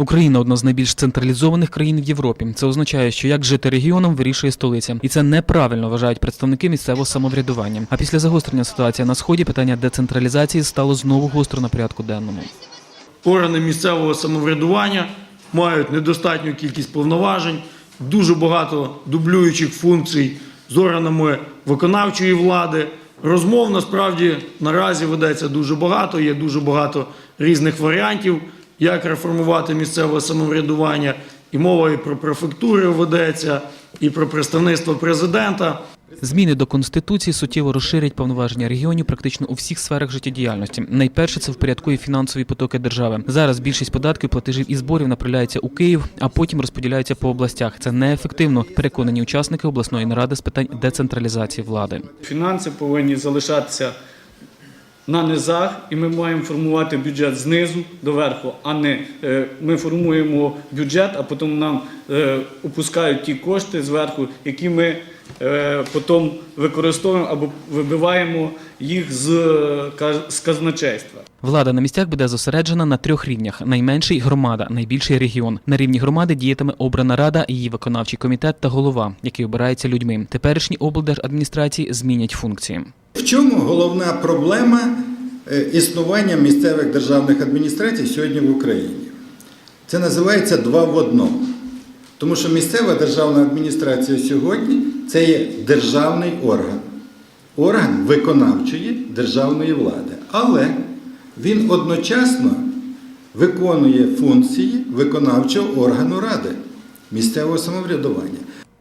Україна одна з найбільш централізованих країн в Європі. Це означає, що як жити регіоном вирішує столиця, і це неправильно вважають представники місцевого самоврядування. А після загострення ситуації на сході питання децентралізації стало знову гостро на порядку денному. Органи місцевого самоврядування мають недостатню кількість повноважень, дуже багато дублюючих функцій з органами виконавчої влади. Розмов насправді наразі ведеться дуже багато, є дуже багато різних варіантів, як реформувати місцеве самоврядування. І мова і про префектури ведеться, і про представництво президента. Зміни до конституції суттєво розширять повноваження регіонів практично у всіх сферах життєдіяльності. Найперше це впорядкує фінансові потоки держави. Зараз більшість податків, платежів і зборів направляється у Київ, а потім розподіляються по областях. Це неефективно. Переконані учасники обласної наради з питань децентралізації влади. Фінанси повинні залишатися на низах, і ми маємо формувати бюджет знизу до верху, а не е, ми формуємо бюджет, а потім нам е, опускають ті кошти зверху, які ми е, потім використовуємо або вибиваємо їх з, е, з казначейства. Влада на місцях буде зосереджена на трьох рівнях: найменший громада, найбільший регіон. На рівні громади діятиме обрана рада, її виконавчий комітет та голова, який обирається людьми. Теперішні облдержадміністрації змінять функції. В чому головна проблема е, існування місцевих державних адміністрацій сьогодні в Україні? Це називається два в одному. Тому що місцева державна адміністрація сьогодні це є державний орган, орган виконавчої державної влади. Але він одночасно виконує функції виконавчого органу ради місцевого самоврядування.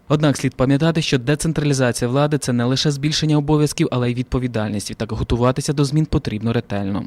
Однак слід пам'ятати, що децентралізація влади це не лише збільшення обов'язків, але й відповідальність. Так готуватися до змін потрібно ретельно.